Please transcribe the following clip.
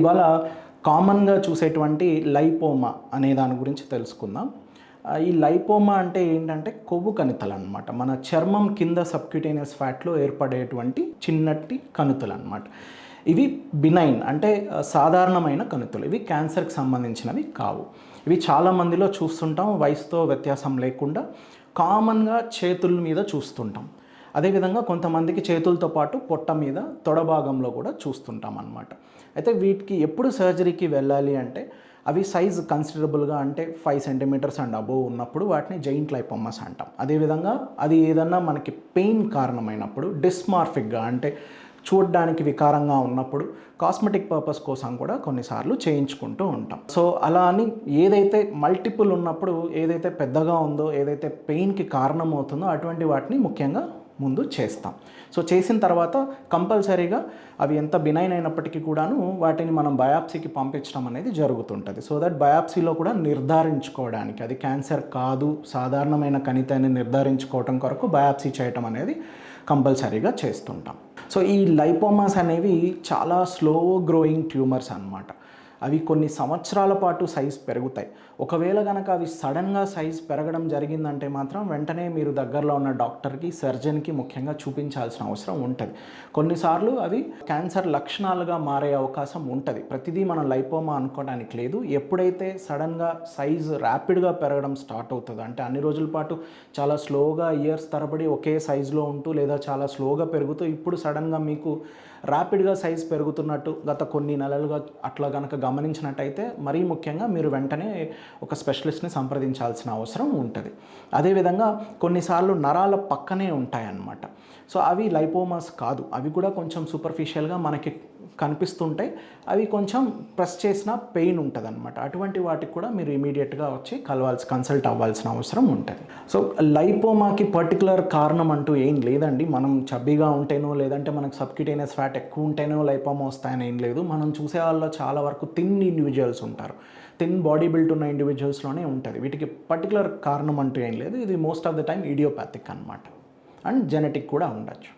ఇవాళ కామన్గా చూసేటువంటి లైపోమా అనే దాని గురించి తెలుసుకుందాం. ఈ లైపోమా అంటే ఏంటంటే కొవ్వు కణితలు అనమాట మన చర్మం కింద సబ్క్యూటేనియస్ ఫ్యాట్లో ఏర్పడేటువంటి చిన్నటి కణితులు అనమాట ఇవి బినైన్ అంటే సాధారణమైన కణితులు. ఇవి క్యాన్సర్కి సంబంధించినవి కావు. ఇవి చాలా మందిలో చూస్తుంటాం వయసుతో వ్యత్యాసం లేకుండా కామన్గా చేతుల మీద చూస్తుంటాం. అదేవిధంగా కొంతమందికి చేతులతో పాటు పొట్ట మీద తొడ భాగంలో కూడా చూస్తుంటాం అనమాట అయితే వీటికి ఎప్పుడు సర్జరీకి వెళ్ళాలి అంటే అవి సైజ్ కన్సిడరబుల్గా అంటే ఫైవ్ సెంటీమీటర్స్ అండ్ అబోవ్ ఉన్నప్పుడు వాటిని జైంట్ లైపోమస్ అంటాం. అదేవిధంగా అది ఏదన్నా మనకి పెయిన్ కారణమైనప్పుడు డిస్మార్ఫిక్గా అంటే చూడడానికి వికారంగా ఉన్నప్పుడు కాస్మెటిక్ పర్పస్ కోసం కూడా కొన్నిసార్లు చేయించుకుంటూ ఉంటాం. సో అలా అని ఏదైతే మల్టిపుల్ ఉన్నప్పుడు ఏదైతే పెద్దగా ఉందో ఏదైతే పెయిన్కి కారణం అవుతుందో అటువంటి వాటిని ముఖ్యంగా ముందు చేస్తాం. సో చేసిన తర్వాత కంపల్సరీగా అవి ఎంత బినైన్ అయినప్పటికీ కూడాను వాటిని మనం బయాప్సీకి పంపించడం అనేది జరుగుతుంటుంది. సో దట్ బయాప్సీలో కూడా నిర్ధారించుకోవడానికి అది క్యాన్సర్ కాదు సాధారణమైన కణితాన్ని నిర్ధారించుకోవటం కొరకు బయాప్సీ చేయటం అనేది కంపల్సరీగా చేస్తుంటాం. సో ఈ లైపోమాస్ అనేవి చాలా స్లో గ్రోయింగ్ ట్యూమర్స్ అన్నమాట. అవి కొన్ని సంవత్సరాల పాటు సైజ్ పెరుగుతాయి. ఒకవేళ కనుక అవి సడన్గా సైజ్ పెరగడం జరిగిందంటే మాత్రం వెంటనే మీరు దగ్గరలో ఉన్న డాక్టర్కి సర్జన్కి ముఖ్యంగా చూపించాల్సిన అవసరం ఉంటుంది. కొన్నిసార్లు అవి క్యాన్సర్ లక్షణాలుగా మారే అవకాశం ఉంటుంది. ప్రతిదీ మనం లైపోమా అనుకోవడానికి లేదు. ఎప్పుడైతే సడన్గా సైజ్ ర్యాపిడ్గా పెరగడం స్టార్ట్ అవుతుంది అంటే అన్ని రోజుల పాటు చాలా స్లోగా ఇయర్స్ తరబడి ఒకే సైజులో ఉంటూ లేదా చాలా స్లోగా పెరుగుతూ ఇప్పుడు సడన్గా మీకు ర్యాపిడ్గా సైజ్ పెరుగుతున్నట్టు గత కొన్ని నెలలుగా అట్లా కనుక గమనించినట్టయితే మరీ ముఖ్యంగా మీరు వెంటనే ఒక స్పెషలిస్ట్ని సంప్రదించాల్సిన అవసరం ఉంటుంది. అదేవిధంగా కొన్నిసార్లు నరాల పక్కనే ఉంటాయన్నమాట. సో అవి లైపోమాస్ కాదు. అవి కూడా కొంచెం సూపర్ఫిషియల్గా మనకి కనిపిస్తుంటాయి అవి కొంచెం ప్రెస్ చేసిన పెయిన్ ఉంటుంది అనమాట అటువంటి వాటికి కూడా మీరు ఇమీడియట్గా వచ్చి కలవాల్సి కన్సల్ట్ అవ్వాల్సిన అవసరం ఉంటుంది. సో లైపోమాకి పర్టికులర్ కారణం అంటూ ఏం లేదండి. మనం చబ్బీగా ఉంటేనో లేదంటే మనకు సబ్క్యూటేనియస్ ఫ్యాట్ ఎక్కువ ఉంటేనో లైపోమా వస్తాయని ఏం లేదు. మనం చూసే వాళ్ళు చాలా వరకు థిన్ ఇండివిజువల్స్ ఉంటారు. థిన్ బాడీ బిల్ట్ ఉన్న ఇండివిజువల్స్లోనే ఉంటుంది. వీటికి పర్టికులర్ కారణం అంటూ ఏం లేదు. ఇది most of the time idiopathic అనమాట అండ్ జెనెటిక్ కూడా ఉండొచ్చు.